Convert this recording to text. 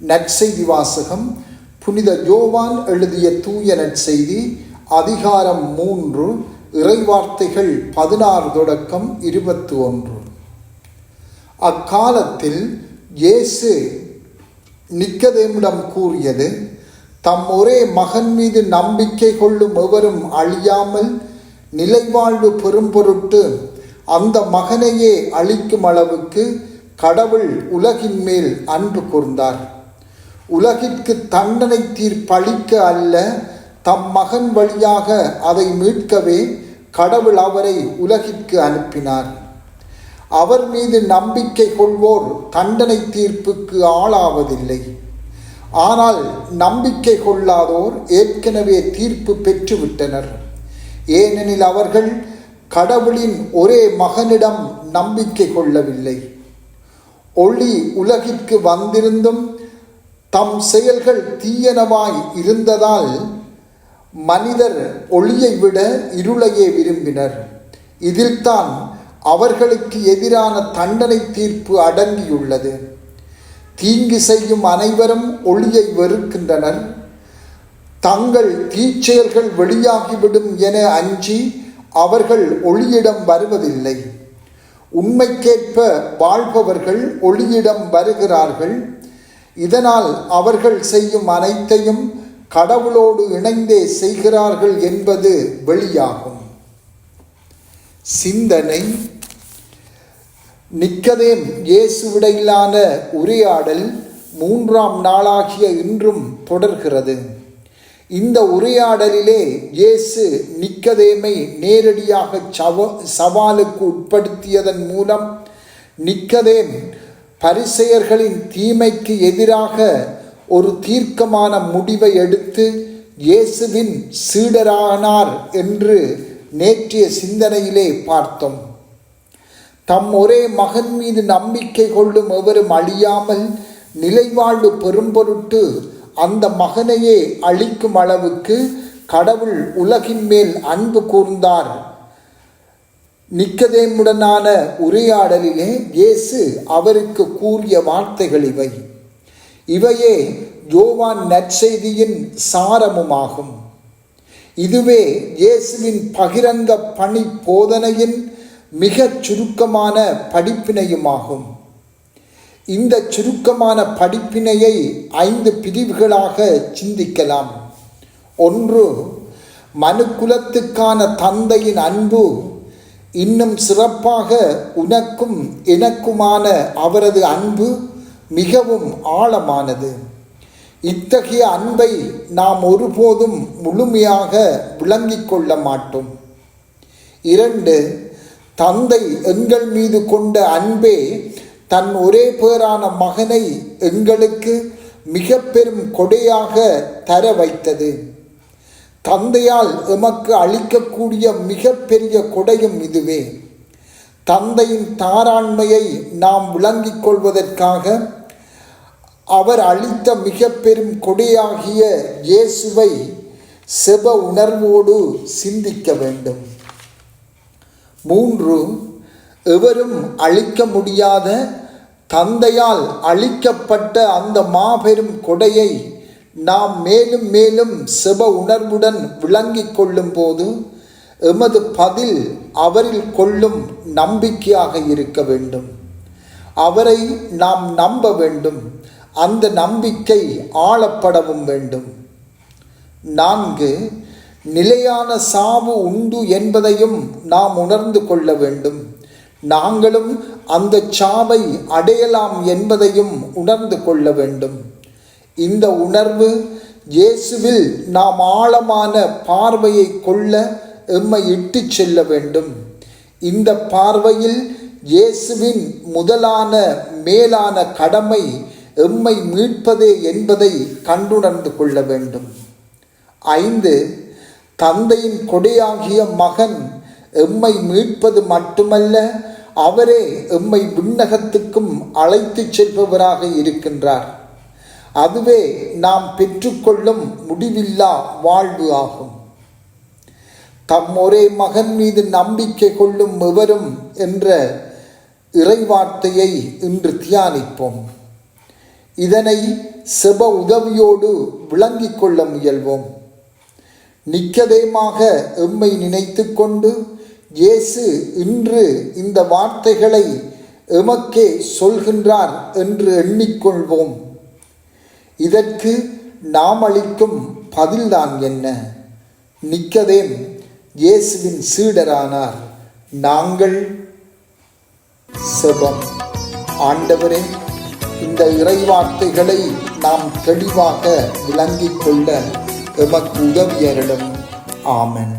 நற்செய்தி வாசகம் புனித ஜோவான் எழுதிய தூய நற்செய்தி அதிகாரம் மூன்று இறைவார்த்தைகள் பதினாறு தொடக்கம் இருபத்தி ஒன்று அக்காலத்தில் இயேசு நிக்கதேமிடம் கூறியது தம் ஒரே மகன் மீது நம்பிக்கை கொள்ளும் எவரும் அழியாமல் நிலைவாழ்வு பெரும் பொருட்டு அந்த மகனையே அழிக்கும் அளவுக்கு கடவுள் உலகின் மேல் அன்பு கூர்ந்தார். உலகிற்கு தண்டனை தீர்ப்பளிக்க அல்ல தம் மகன் வழியாக அதை மீட்கவே கடவுள் அவரை உலகிற்கு அனுப்பினார். அவர் மீது நம்பிக்கை கொள்வோர் தண்டனை தீர்ப்புக்கு ஆளாவதில்லை. ஆனால் நம்பிக்கை கொள்ளாதோர் ஏற்கனவே தீர்ப்பு பெற்றுவிட்டனர். ஏனெனில் அவர்கள் கடவுளின் ஒரே மகனிடம் நம்பிக்கை கொள்ளவில்லை. ஒளி உலகிற்கு வந்திருந்தும் தம் செயல்கள் தீயனவாய் இருந்ததால் மனிதர் ஒளியை விட இருளையே விரும்பினர். இதில்தான் அவர்களுக்கு எதிரான தண்டனை தீர்ப்பு அடங்கியுள்ளது. தீங்கு செய்யும் அனைவரும் ஒளியை வெறுக்கின்றனர். தங்கள் தீச்செயல்கள் வெளியாகிவிடும் என அஞ்சி அவர்கள் ஒளியிடம் வருவதில்லை. உண்மைக்கேற்ப வாழ்பவர்கள் ஒளியிடம் வருகிறார்கள். இதனால் அவர்கள் செய்யும் அனைத்தையும் கடவுளோடு இணைந்தே செய்கிறார்கள் என்பது வெளியாகும். சிந்தனை நிக்கதேம் இயேசுவிடையிலான உரையாடல் மூன்றாம் நாளாகிய இன்றும் தொடர்கிறது. இந்த உரையாடலிலே இயேசு நிக்கதேமை நேரடியாக சவ சவாலுக்கு உட்படுத்தியதன் மூலம் நிக்கதேம் பரிசெயர்களின் தீமைக்கு எதிராக ஒரு தீர்க்கமான முடிவை எடுத்து இயேசுவின் சீடரானார் என்று நேற்றைய சிந்தனையிலே பார்த்தோம். தம் ஒரே மகன் மீது நம்பிக்கை கொள்ளும் எவரும் அழியாமல் நிலைவாழ்வு பெரும்பொருட்டு அந்த மகனையே அழிக்கும் அளவுக்கு கடவுள் உலகின் மேல் அன்பு கூர்ந்தார். நிக்கதேமுடனான உரையாடலிலே இயேசு அவருக்கு கூறிய வார்த்தைகள் இவை. இவையே ஜோவான் நற்செய்தியின் சாரமுமாகும். இதுவே இயேசுவின் பகிரங்க பணி போதனையின் மிகச் சுருக்கமான படிப்பினையுமாகும். இந்த சுருக்கமான படிப்பினையை ஐந்து பிரிவுகளாக சிந்திக்கலாம். ஒன்று மனுக்குலத்துக்கான தந்தையின் அன்பு. இன்னும் சிறப்பாக உனக்கும் எனக்குமான அவரது அன்பு மிகவும் ஆழமானது. இத்தகைய அன்பை நாம் ஒருபோதும் முழுமையாக விளங்கிக் கொள்ள மாட்டோம். இரண்டு தந்தை எங்கள் மீது கொண்ட அன்பே தன் ஒரே பேரான மகனை எங்களுக்கு மிக பெரும் கொடையாக தர வைத்தது. தந்தையால் எமக்கு அளிக்கக்கூடிய மிகப்பெரிய கொடையும் இதுவே. தந்தையின் தாராண்மையை நாம் விளங்கிக் கொள்வதற்காக அவர் அளித்த மிக பெரும் கொடையாகிய இயேசுவை செப உணர்வோடு சிந்திக்க வேண்டும். மூன்று எவரும் அழிக்க முடியாத தந்தையால் அளிக்கப்பட்ட அந்த மாபெரும் கொடையை நாம் மேலும் மேலும் செப உணர்வுடன் விளங்கிக் கொள்ளும் போது எமது பதில் அவரில் கொள்ளும் நம்பிக்கையாக இருக்க வேண்டும். அவரை நாம் நம்ப வேண்டும். அந்த நம்பிக்கை ஆளப்படவும் வேண்டும். நான்கு நிலையான சாவு உண்டு என்பதையும் நாம் உணர்ந்து கொள்ள வேண்டும். நாங்களும் அந்த சாவை அடையலாம் என்பதையும் உணர்ந்து கொள்ள வேண்டும். இந்த உணர்வு இயேசுவில் நாம் ஆழமான பார்வையை கொள்ள எம்மை இட்டு செல்ல வேண்டும். இந்த பார்வையில் இயேசுவின் முதலான மேலான கடமை எம்மை மீட்பதே என்பதை கண்டுணர்ந்து கொள்ள வேண்டும். ஐந்து தந்தையின் கொடையாகிய மகன் எம்மை மீட்பது மட்டுமல்ல அவரே எம்மை விண்ணகத்துக்கும் அழைத்து செல்பவராக இருக்கின்றார். அதுவே நாம் பெற்றுக்கொள்ளும் முடிவில்லா வாழ்வு ஆகும். தம் ஒரே மகன் மீது நம்பிக்கை கொள்ளும் எவரும் என்ற இறைவார்த்தையை இன்று தியானிப்போம். இதனை செப உதவியோடு விளங்கிக் கொள்ள முயல்வோம். நிக்கதேமாக எம்மை நினைத்து கொண்டு இயேசு இன்று இந்த வார்த்தைகளை எமக்கே சொல்கின்றார் என்று எண்ணிக்கொள்வோம். இதற்கு நாம் அளிக்கும் பதில்தான் என்ன? நிக்கதேம் இயேசுவின் சீடரானார். நாங்கள் செபம். ஆண்டவரே இந்த இறைவார்த்தைகளை நாம் தெளிவாக விளங்கிக் கொள்ள எமக்கு உதவியரிடம் ஆமன்.